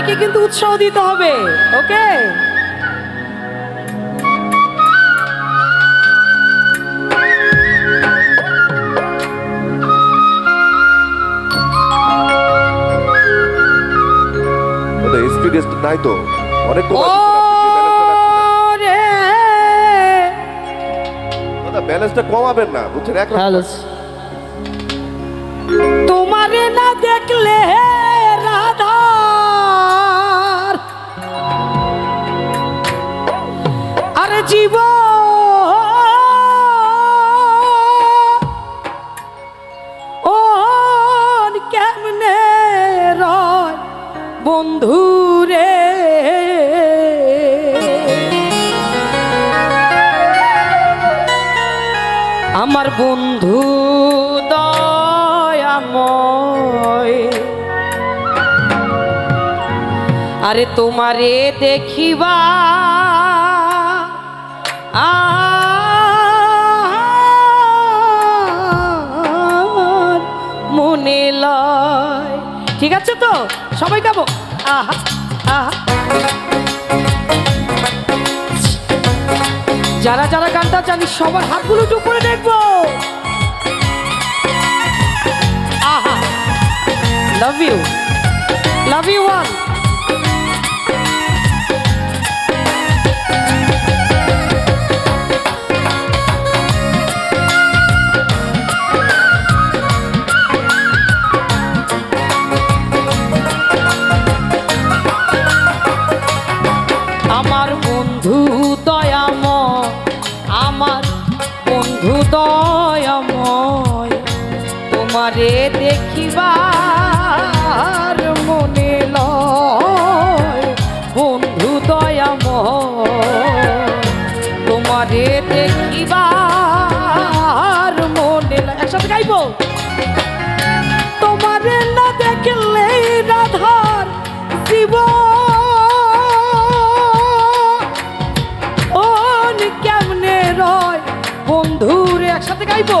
সবাইকে কিন্তু উৎসাহ দিতে হবে ওকে? নাই তো। অনেক দাদা ব্যালেন্সটা কমাবেন না বুঝছেন? এক বন্ধু রে আমার বন্ধু আরে তোমারে দেখিবা আর মনে লয়। ঠিক আছে তো? সবাই গাবো আহা আহা। যারা যারা গানটা জানি, সবার হাতগুলো চুপ করে দেখব। আহা। Love you love you one তোমারে দেখিবার মনে লয়। বন্ধু দয়াময়, তোমারে দেখিবার মনে লয়। একসাথে গাইবো? তোমারে না দেখলে রাধার রয় বন্ধুরে, একসাথে গাইবো?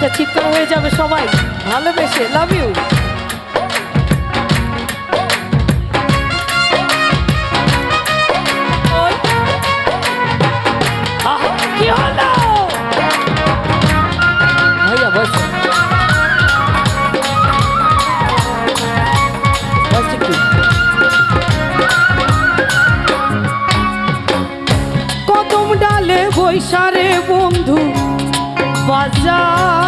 একটা চিৎকার হয়ে যাবে সবাই। ভালোবেসে লাভ ইউ কদম ডালে বৈশারে বন্ধু বাজাও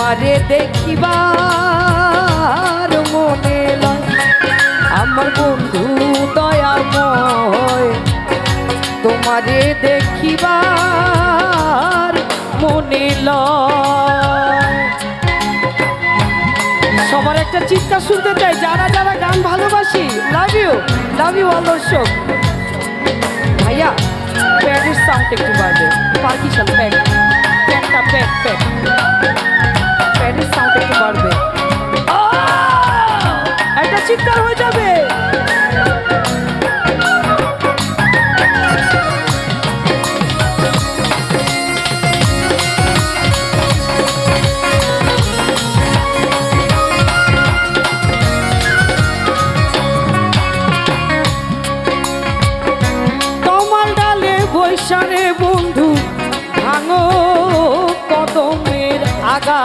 তোমারে দেখিবার মনে লয়। আমার বন্ধু দয়াময়, তোমারে দেখিবার মনে সবার একটা চিৎকার শুনতে চাই, যারা যারা গান ভালোবাসি love you love you all দর্শক। ভাইয়া, প্যাডের সাউন্ড একটু বাড়বে পার্কিশন প্যাড প্যাডটা প্যাড প্যাড চিৎকার হয়ে যাবে। বৈশারে বন্ধু ভাঙো কদমের আগা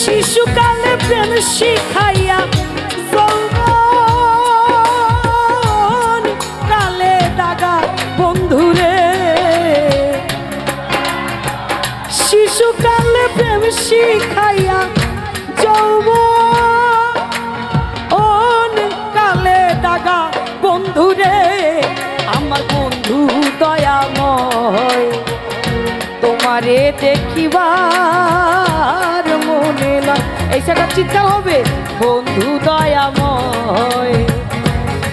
শিশুকালে প্রেম শিখাইয়া শিশুকালে শিখাইয়া লয় এই সেটা চিন্তা হবে। বন্ধু দয়াময়,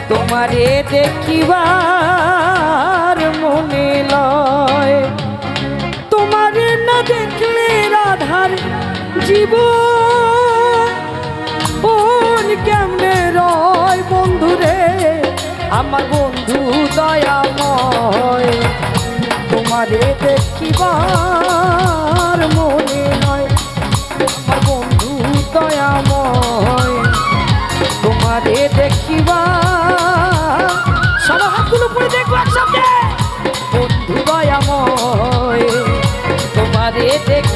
তোমারে দেখিবার মনে লয়। তোমারে না দেখলে রাধার জীব কেমনে রয় বন্ধুরে আমার বন্ধু দয়াময়, তোমারে দেখিবার মনে তোমারে